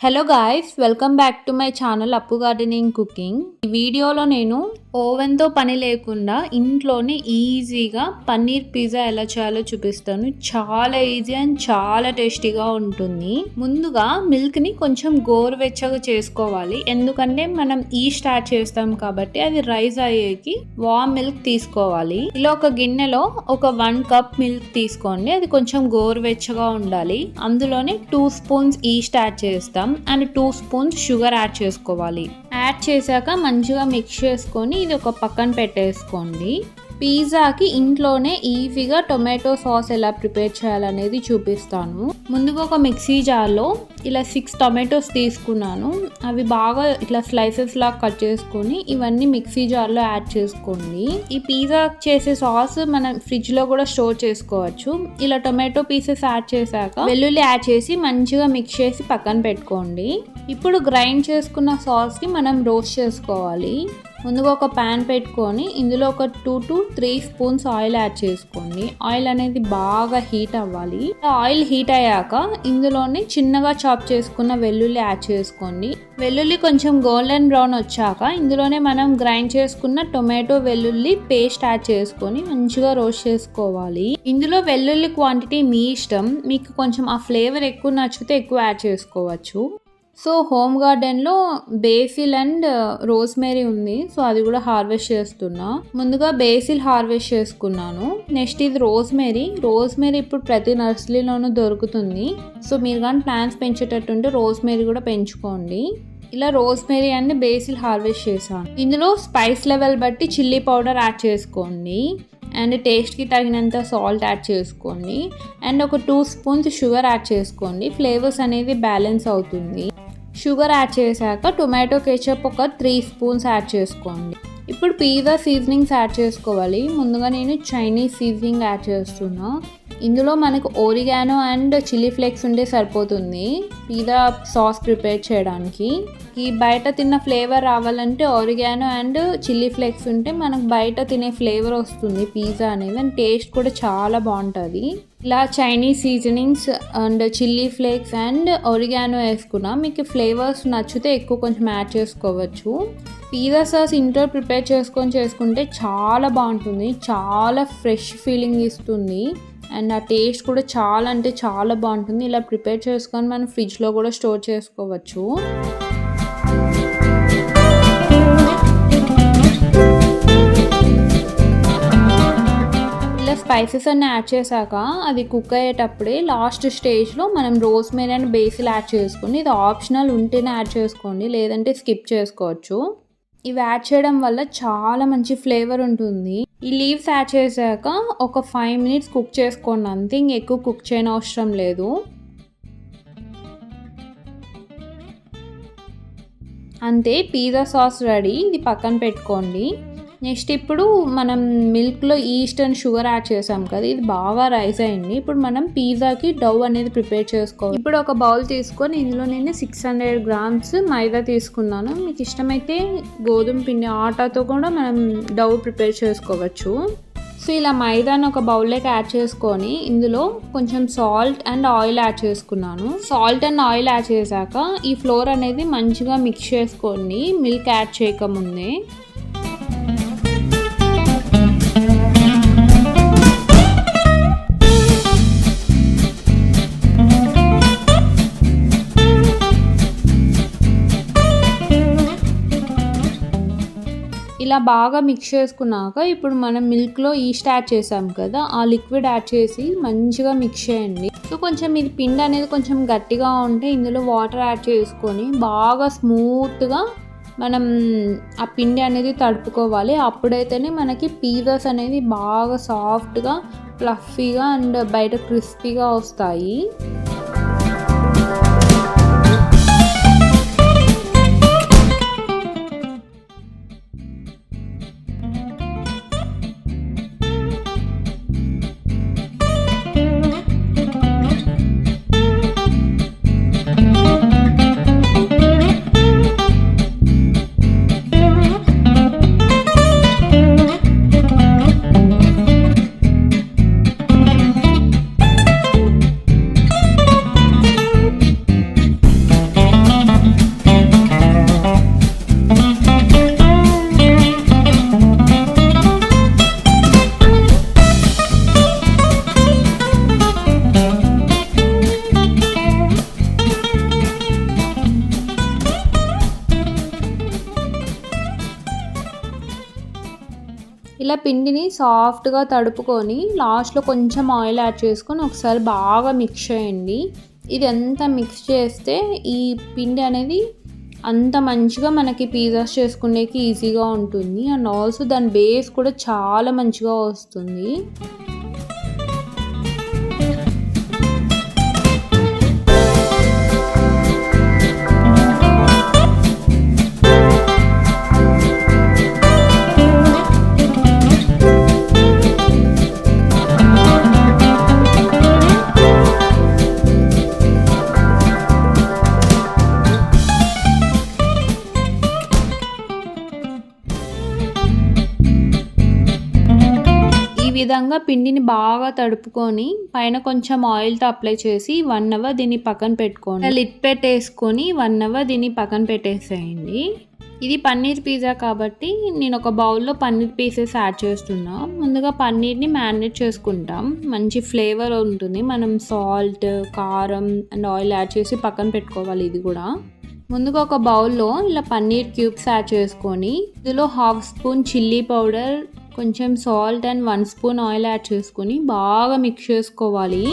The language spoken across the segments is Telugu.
Hello guys welcome back to my channel Appu gardening cooking ఈ వీడియోలో నేను ఓవెన్తో పని లేకుండా ఇంట్లోనే ఈజీగా పన్నీర్ పిజ్జా ఎలా చేయాలో చూపిస్తాను. చాలా ఈజీ అండ్ చాలా టేస్టీగా ఉంటుంది. ముందుగా మిల్క్ని కొంచెం గోరువెచ్చగా చేసుకోవాలి. ఎందుకంటే మనం ఈ స్టార్ట్ చేస్తాం కాబట్టి అది రైస్ అయ్యేకి వామ్ మిల్క్ తీసుకోవాలి. ఇలా ఒక గిన్నెలో ఒక వన్ కప్ మిల్క్ తీసుకోండి. అది కొంచెం గోరువెచ్చగా ఉండాలి. అందులోనే టూ స్పూన్స్ ఈ స్టార్ట్ చేస్తాం. And two spoons sugar add చేసుకోవాలి. యాడ్ చేశాక మంచిగా మిక్స్ చేసుకొని ఇది ఒక పక్కన పెట్టేసుకోండి. పిజ్జాకి ఇంట్లోనే ఈజీగా టొమాటో సాస్ ఎలా ప్రిపేర్ చేయాలనేది చూపిస్తాను. ముందుగా ఒక మిక్సీ జార్లో ఇలా సిక్స్ టొమాటోస్ తీసుకున్నాను. అవి బాగా ఇట్లా స్లైసెస్ లాగా కట్ చేసుకొని ఇవన్నీ మిక్సీ జార్లో యాడ్ చేసుకోండి. ఈ పిజ్జా చేసే సాస్ మనం ఫ్రిడ్జ్లో కూడా స్టోర్ చేసుకోవచ్చు. ఇలా టొమాటో పీసెస్ యాడ్ చేశాక వెల్లుల్లి యాడ్ చేసి మంచిగా మిక్స్ చేసి పక్కన పెట్టుకోండి. ఇప్పుడు గ్రైండ్ చేసుకున్న సాస్ని మనం రోస్ట్ చేసుకోవాలి. ముందుగా ఒక ప్యాన్ పెట్టుకొని ఇందులో ఒక two to three spoons oil add చేసుకోండి. ఆయిల్ అనేది బాగా హీట్ అవ్వాలి. ఆయిల్ హీట్ అయ్యాక ఇందులోనే చిన్నగా చాప్ చేసుకున్న వెల్లుల్లి యాడ్ చేసుకోండి. వెల్లుల్లి కొంచెం గోల్డెన్ బ్రౌన్ వచ్చాక ఇందులోనే మనం గ్రైండ్ చేసుకున్న టొమాటో వెల్లుల్లి పేస్ట్ యాడ్ చేసుకొని మంచిగా రోస్ట్ చేసుకోవాలి. ఇందులో వెల్లుల్లి క్వాంటిటీ మీ ఇష్టం. మీకు కొంచెం ఆ ఫ్లేవర్ ఎక్కువ నచ్చితే ఎక్కువ యాడ్ చేసుకోవచ్చు. సో హోమ్ గార్డెన్లో బేసిల్ అండ్ రోస్మేరీ ఉంది. సో అది కూడా హార్వెస్ట్ చేస్తున్నా. ముందుగా బేసిల్ హార్వెస్ట్ చేసుకున్నాను. నెక్స్ట్ ఇది రోస్మేరీ. రోస్మేరీ ఇప్పుడు ప్రతి నర్సరీలోనూ దొరుకుతుంది. సో మీరు కానీ ప్లాంట్స్ పెంచేటట్టుంటే రోస్మేరీ కూడా పెంచుకోండి. ఇలా రోస్మేరీ అండ్ బేసిల్ హార్వెస్ట్ చేశాను. ఇందులో స్పైస్ లెవెల్ బట్టి చిల్లీ పౌడర్ యాడ్ చేసుకోండి. అండ్ టేస్ట్కి తగినంత సాల్ట్ యాడ్ చేసుకోండి. అండ్ ఒక టూ స్పూన్స్ షుగర్ యాడ్ చేసుకోండి. ఫ్లేవర్స్ అనేది బ్యాలెన్స్ అవుతుంది. షుగర్ యాడ్ చేశాక టొమాటో కెచప్ ఒక త్రీ స్పూన్స్ యాడ్ చేసుకోండి. ఇప్పుడు పిజ్జా సీజనింగ్స్ యాడ్ చేసుకోవాలి. ముందుగా నేను చైనీస్ సీజనింగ్ యాడ్ చేస్తున్నా. ఇందులో మనకు ఓరిగానో అండ్ చిల్లీ ఫ్లేక్స్ ఉంటే సరిపోతుంది. పిజ్జా సాస్ ప్రిపేర్ చేయడానికి. ఈ బయట తిన్న ఫ్లేవర్ రావాలంటే ఒరిగానో అండ్ చిల్లీ ఫ్లేక్స్ ఉంటే మనకు బయట తినే ఫ్లేవర్ వస్తుంది పిజ్జా అనేది. అండ్ టేస్ట్ కూడా చాలా బాగుంటుంది. ఇలా Chinese seasonings and chilli flakes and oregano వేసుకున్నా మీకు ఫ్లేవర్స్ నచ్చితే ఎక్కువ కొంచెం యాడ్ చేసుకోవచ్చు. పిజ్జా సాస్ ఇంట్లో ప్రిపేర్ చేసుకొని చేసుకుంటే చాలా బాగుంటుంది. చాలా ఫ్రెష్ ఫీలింగ్ ఇస్తుంది. అండ్ ఆ టేస్ట్ కూడా చాలా అంటే చాలా బాగుంటుంది. ఇలా ప్రిపేర్ చేసుకొని మనం ఫ్రిడ్జ్లో కూడా స్టోర్ చేసుకోవచ్చు. ఇలా స్పైసెస్ అన్ని యాడ్ చేశాక అది కుక్ అయ్యేటప్పుడే లాస్ట్ స్టేజ్లో మనం రోస్మేరీ అండ్ బేసిల్ యాడ్ చేసుకొని ఇది ఆప్షనల్ ఉంటేనే యాడ్ చేసుకోండి. లేదంటే స్కిప్ చేసుకోవచ్చు. ఇవి యాడ్ చేయడం వల్ల చాలా మంచి ఫ్లేవర్ ఉంటుంది. ఈ లీవ్స్ యాడ్ చేశాక ఒక ఫైవ్ మినిట్స్ కుక్ చేసుకోండి. అంతే ఎక్కువ కుక్ చేయని అవసరం లేదు. అంతే పిజ్జా సాస్ రెడీ ఇది పక్కన పెట్టుకోండి. నెక్స్ట్ ఇప్పుడు మనం మిల్క్లో ఈస్ట్ అండ్ షుగర్ యాడ్ చేసాం కదా ఇది బాగా రైస్ అయింది. ఇప్పుడు మనం పిజ్జాకి డవ్ అనేది ప్రిపేర్ చేసుకోవాలి. ఇప్పుడు ఒక బౌల్ తీసుకొని ఇందులో నేను సిక్స్ హండ్రెడ్ గ్రామ్స్ మైదా తీసుకున్నాను. మీకు ఇష్టమైతే గోధుమ పిండి ఆటాతో కూడా మనం డవ్ ప్రిపేర్ చేసుకోవచ్చు. సో ఇలా మైదాని ఒక బౌల్లోకి యాడ్ చేసుకొని ఇందులో కొంచెం సాల్ట్ అండ్ ఆయిల్ యాడ్ చేసుకున్నాను. సాల్ట్ అండ్ ఆయిల్ యాడ్ చేశాక ఈ ఫ్లోర్ అనేది మంచిగా మిక్స్ చేసుకోండి. మిల్క్ యాడ్ చేయకముందే. ఇలా బాగా మిక్స్ చేసుకున్నాక ఇప్పుడు మనం మిల్క్లో ఈస్ట్ యాడ్ చేసాం కదా ఆ లిక్విడ్ యాడ్ చేసి మంచిగా మిక్స్ చేయండి. సో కొంచెం ఇది పిండి అనేది కొంచెం గట్టిగా ఉంటే ఇందులో వాటర్ యాడ్ చేసుకొని బాగా స్మూత్గా మనం ఆ పిండి అనేది తడుపుకోవాలి. అప్పుడైతేనే మనకి పీజర్స్ అనేది బాగా సాఫ్ట్గా ఫ్లఫీగా అండ్ బయట క్రిస్పీగా వస్తాయి. ఇలా పిండిని సాఫ్ట్గా తడుపుకొని లాస్ట్లో కొంచెం ఆయిల్ యాడ్ చేసుకొని ఒకసారి బాగా మిక్స్ చేయండి. ఇది ఎంత మిక్స్ చేస్తే ఈ పిండి అనేది అంత మంచిగా మనకి పిజ్జాస్ చేసుకునేకి ఈజీగా ఉంటుంది. అండ్ ఆల్సో దాని బేస్ కూడా చాలా మంచిగా వస్తుంది. విధంగా పిండిని బాగా తడుపుకొని పైన కొంచెం ఆయిల్తో అప్లై చేసి వన్ అవర్ దీన్ని పక్కన పెట్టుకోండి. లిట్ పెట్టేసుకొని వన్ అవర్ దీన్ని పక్కన పెట్టేసేయండి. ఇది పన్నీర్ పిజ్జా కాబట్టి నేను ఒక బౌల్లో పన్నీర్ పీసెస్ యాడ్ చేస్తున్నా. ముందుగా పన్నీర్ని మ్యారినేట్ చేసుకుంటాం. మంచి ఫ్లేవర్ ఉంటుంది. మనం సాల్ట్ కారం అండ్ ఆయిల్ యాడ్ చేసి పక్కన పెట్టుకోవాలి ఇది కూడా. ముందుగా ఒక బౌల్లో ఇలా పన్నీర్ క్యూబ్స్ యాడ్ చేసుకొని ఇందులో హాఫ్ స్పూన్ చిల్లీ పౌడర్ కొంచెం salt and one spoon oil add చేసుకొని బాగా మిక్స్ చేసుకోవాలి.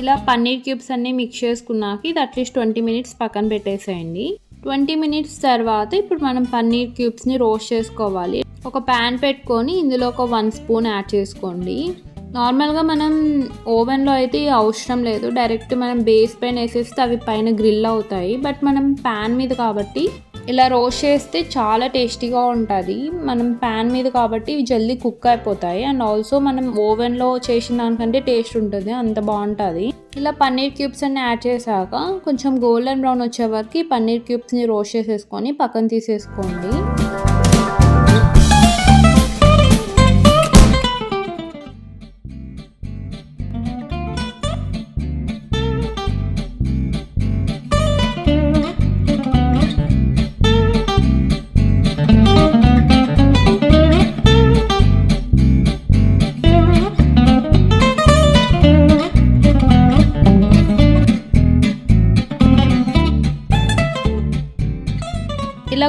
ఇలా పన్నీర్ క్యూబ్స్ అన్నీ మిక్స్ చేసుకున్నాక ఇది అట్లీస్ట్ ట్వంటీ మినిట్స్ పక్కన పెట్టేసేయండి. ట్వంటీ మినిట్స్ తర్వాత ఇప్పుడు మనం పన్నీర్ క్యూబ్స్ని రోస్ట్ చేసుకోవాలి. ఒక ప్యాన్ పెట్టుకొని ఇందులో ఒక వన్ స్పూన్ యాడ్ చేసుకోండి. నార్మల్గా మనం ఓవెన్లో అయితే అవసరం లేదు. డైరెక్ట్ మనం బేస్ పైన వేసేస్తే అవి పైన గ్రిల్ అవుతాయి. బట్ మనం ప్యాన్ మీద కాబట్టి ఇలా రోస్ట్ చేస్తే చాలా టేస్టీగా ఉంటుంది. మనం ప్యాన్ మీద కాబట్టి ఇవి జల్దీ కుక్ అయిపోతాయి. అండ్ ఆల్సో మనం ఓవెన్లో చేసిన దానికంటే టేస్ట్ ఉంటుంది. అంత బాగుంటుంది. ఇలా పన్నీర్ క్యూబ్స్ అన్ని యాడ్ చేశాక కొంచెం గోల్డెన్ బ్రౌన్ వచ్చే వరకు పన్నీర్ క్యూబ్స్ని రోస్ట్ చేసేసుకొని పక్కన తీసేసుకోండి.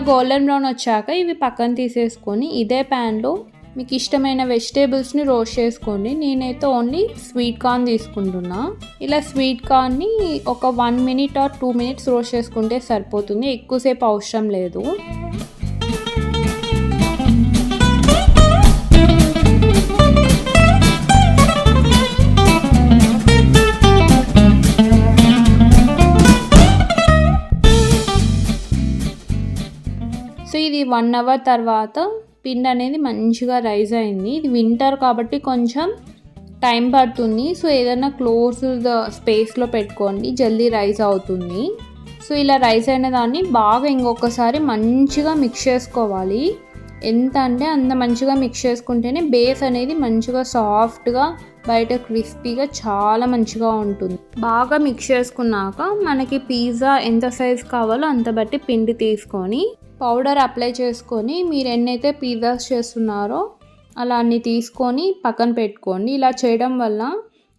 గోల్డెన్ బ్రౌన్ వచ్చాక ఇవి పక్కన తీసేసుకొని ఇదే ప్యాన్లో మీకు ఇష్టమైన వెజిటేబుల్స్ని రోస్ట్ చేసుకోండి. నేనైతే ఓన్లీ స్వీట్ కార్న్ తీసుకుంటున్నా. ఇలా స్వీట్ కార్న్ని ఒక one minute or two minutes roast చేసుకుంటే సరిపోతుంది. ఎక్కువసేపు అవసరం లేదు. వన్ అవర్ తర్వాత పిండి అనేది మంచిగా రైజ్ అయింది. ఇది వింటర్ కాబట్టి కొంచెం టైం పడుతుంది. సో ఏదైనా క్లోజ్ స్పేస్లో పెట్టుకోండి. జల్దీ రైజ్ అవుతుంది. సో ఇలా రైస్ అయిన దాన్ని బాగా ఇంకొకసారి మంచిగా మిక్స్ చేసుకోవాలి. ఎంత అంటే అంత మంచిగా మిక్స్ చేసుకుంటేనే బేస్ అనేది మంచిగా సాఫ్ట్గా బయట క్రిస్పీగా చాలా మంచిగా ఉంటుంది. బాగా మిక్స్ చేసుకున్నాక మనకి పిజ్జా ఎంత సైజ్ కావాలో అంత బట్టి పిండి తీసుకొని పౌడర్ అప్లై చేసుకొని మీరు ఎన్నైతే పిజ్జాస్ చేస్తున్నారో అలా అన్ని తీసుకొని పక్కన పెట్టుకోండి. ఇలా చేయడం వల్ల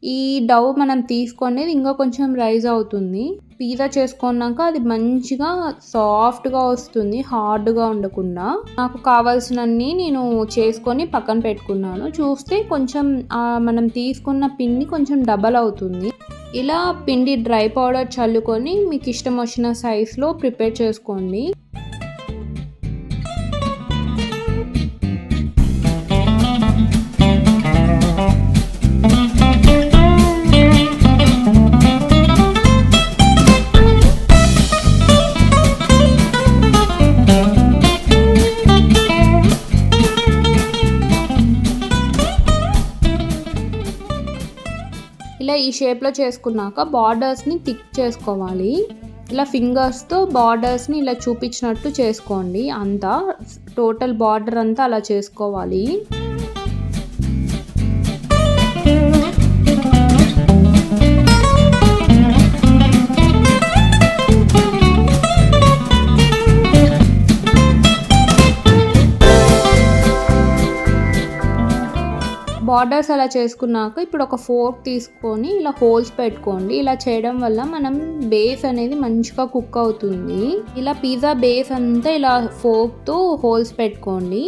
ఈ డవ్ మనం తీసుకునేది ఇంకా కొంచెం రైజ్ అవుతుంది. పిజ్జా చేసుకున్నాక అది మంచిగా సాఫ్ట్గా వస్తుంది హార్డ్గా ఉండకుండా. నాకు కావాల్సినన్ని నేను చేసుకొని పక్కన పెట్టుకున్నాను. చూస్తే కొంచెం మనం తీసుకున్న పిండి కొంచెం డబల్ అవుతుంది. ఇలా పిండి డ్రై పౌడర్ చల్లుకొని మీకు ఇష్టం వచ్చిన సైజులో ప్రిపేర్ చేసుకోండి. ఈ షేప్లో చేసుకున్నాక బార్డర్స్ని థిక్ చేసుకోవాలి. ఇలా ఫింగర్స్తో బార్డర్స్ని ఇలా చూపించినట్టు చేసుకోండి. అంతా టోటల్ బార్డర్ అంతా అలా చేసుకోవాలి. బార్డర్స్ అలా చేసుకున్నాక ఇప్పుడు ఒక ఫోర్క్ తీసుకొని ఇలా హోల్స్ పెట్టుకోండి. ఇలా చేయడం వల్ల మనం బేస్ అనేది మంచిగా కుక్ అవుతుంది. ఇలా పిజ్జా బేస్ అంతా ఇలా ఫోర్క్తో హోల్స్ పెట్టుకోండి.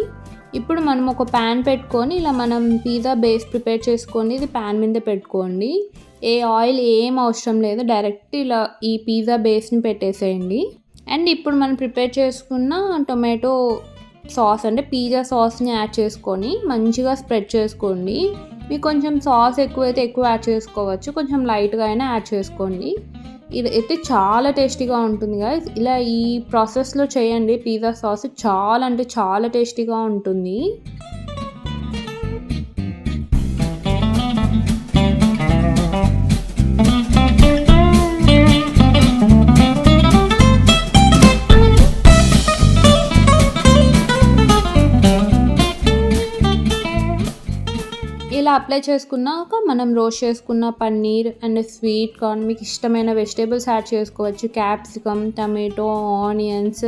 ఇప్పుడు మనం ఒక ప్యాన్ పెట్టుకొని ఇలా మనం పిజ్జా బేస్ ప్రిపేర్ చేసుకొని ఇది ప్యాన్ మీద పెట్టుకోండి. ఏ ఆయిల్ ఏం అవసరం లేదు. డైరెక్ట్ ఇలా ఈ పిజ్జా బేస్ని పెట్టేసేయండి. అండ్ ఇప్పుడు మనం ప్రిపేర్ చేసుకున్న టొమాటో సాస్ అంటే పిజ్జా సాస్ని యాడ్ చేసుకొని మంచిగా స్ప్రెడ్ చేసుకోండి. మీకు కొంచెం సాస్ ఎక్కువైతే ఎక్కువ యాడ్ చేసుకోవచ్చు. కొంచెం లైట్గా అయినా యాడ్ చేసుకోండి. ఇది అయితే చాలా టేస్టీగా ఉంటుంది కదా ఇలా ఈ ప్రాసెస్లో చేయండి పిజ్జా సాస్. చాలా అంటే చాలా టేస్టీగా ఉంటుంది. అప్లై చేసుకున్నాక మనం రోస్ట్ చేసుకున్న పన్నీర్ అండ్ స్వీట్ కార్న్ మీకు ఇష్టమైన వెజిటేబుల్స్ యాడ్ చేసుకోవచ్చు. Capsicum tomato onions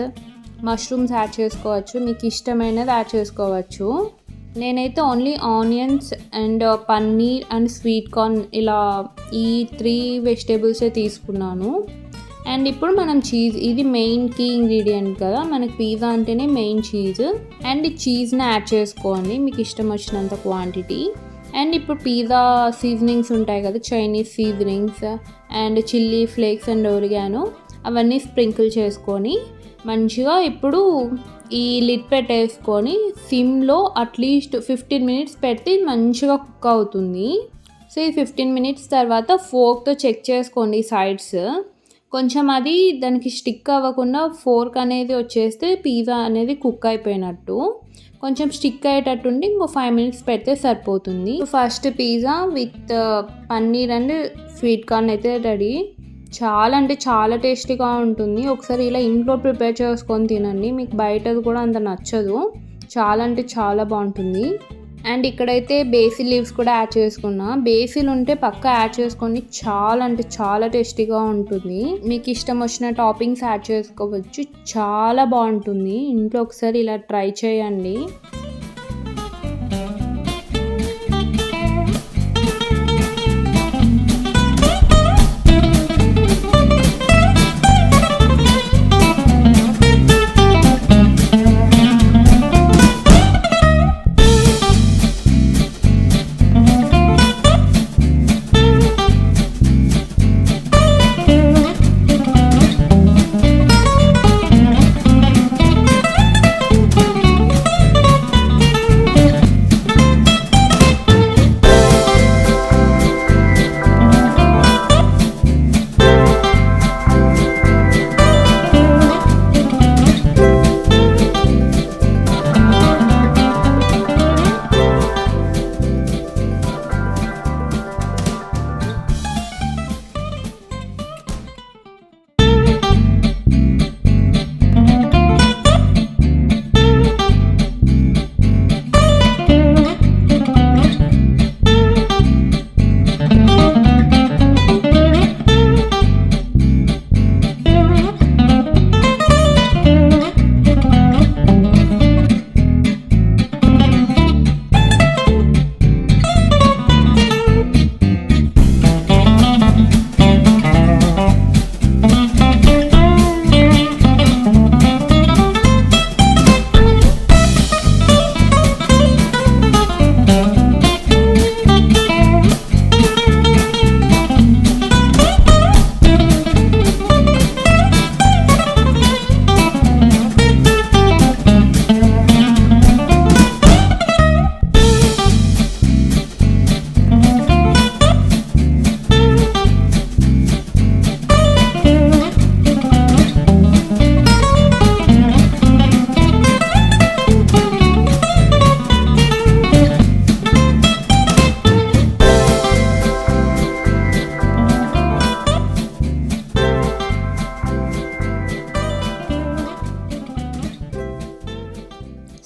mushrooms add చేసుకోవచ్చు. మీకు ఇష్టమైనది యాడ్ చేసుకోవచ్చు. నేనైతే only onions and paneer and sweet corn ఇలా ఈ త్రీ వెజిటేబుల్సే తీసుకున్నాను. అండ్ ఇప్పుడు మనం చీజ్ ఇది మెయిన్ కీ ఇంగ్రీడియంట్ కదా మనకి పిజ్జా అంటేనే మెయిన్ చీజ్. అండ్ ఈ చీజ్ని యాడ్ చేసుకోండి మీకు ఇష్టం వచ్చినంత క్వాంటిటీ. అండ్ ఇప్పుడు పిజ్జా సీజనింగ్స్ ఉంటాయి కదా Chinese seasonings and chilli flakes and oregano అవన్నీ స్ప్రింకిల్ చేసుకొని మంచిగా ఇప్పుడు ఈ లిడ్ పెట్టేసుకొని సిమ్లో అట్లీస్ట్ ఫిఫ్టీన్ మినిట్స్ పెడితే మంచిగా కుక్ అవుతుంది. సో ఈ ఫిఫ్టీన్ మినిట్స్ తర్వాత ఫోక్తో చెక్ చేసుకోండి సైడ్స్ కొంచెం అది దానికి స్టిక్ అవ్వకుండా ఫోర్క్ అనేది వచ్చేస్తే పిజ్జా అనేది కుక్ అయిపోయినట్టు. కొంచెం స్టిక్ అయ్యేటట్టుండి ఇంకో ఫైవ్ మినిట్స్ పెడితే సరిపోతుంది. First pizza with paneer and sweet corn అయితే రెడీ. చాలా అంటే చాలా టేస్టీగా ఉంటుంది. ఒకసారి ఇలా ఇంట్లో ప్రిపేర్ చేసుకొని తినండి. మీకు బయటది కూడా అంత నచ్చదు. చాలా అంటే చాలా బాగుంటుంది. అండ్ ఇక్కడైతే బేసిల్ లీవ్స్ కూడా యాడ్ చేసుకున్నా. బేసిల్ ఉంటే పక్క యాడ్ చేసుకొని చాలా అంటే చాలా టేస్టీగా ఉంటుంది. మీకు ఇష్టం వచ్చిన టాపింగ్స్ యాడ్ చేసుకోవచ్చు. చాలా బాగుంటుంది. ఇంట్లో ఒకసారి ఇలా ట్రై చేయండి.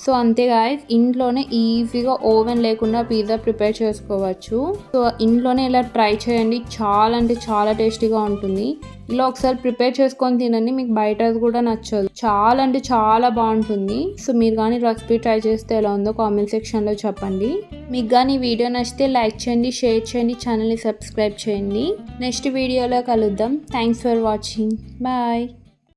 సో అంతే గాయస్ ఇంట్లోనే ఈజీగా ఓవెన్ లేకుండా పిజ్జా ప్రిపేర్ చేసుకోవచ్చు. సో ఇంట్లోనే ఇలా ట్రై చేయండి చాలా అంటే చాలా టేస్టీగా ఉంటుంది. ఇలా ఒకసారి ప్రిపేర్ చేసుకొని తినండి మీకు బయట కూడా నచ్చదు. చాలా అంటే చాలా బాగుంటుంది. సో మీరు కానీ రెసిపీ ట్రై చేస్తే ఎలా ఉందో కామెంట్ సెక్షన్లో చెప్పండి. మీకు కానీ వీడియో నచ్చితే లైక్ చేయండి షేర్ చేయండి ఛానల్ని సబ్స్క్రైబ్ చేయండి. నెక్స్ట్ వీడియోలో కలుద్దాం. Thanks for watching bye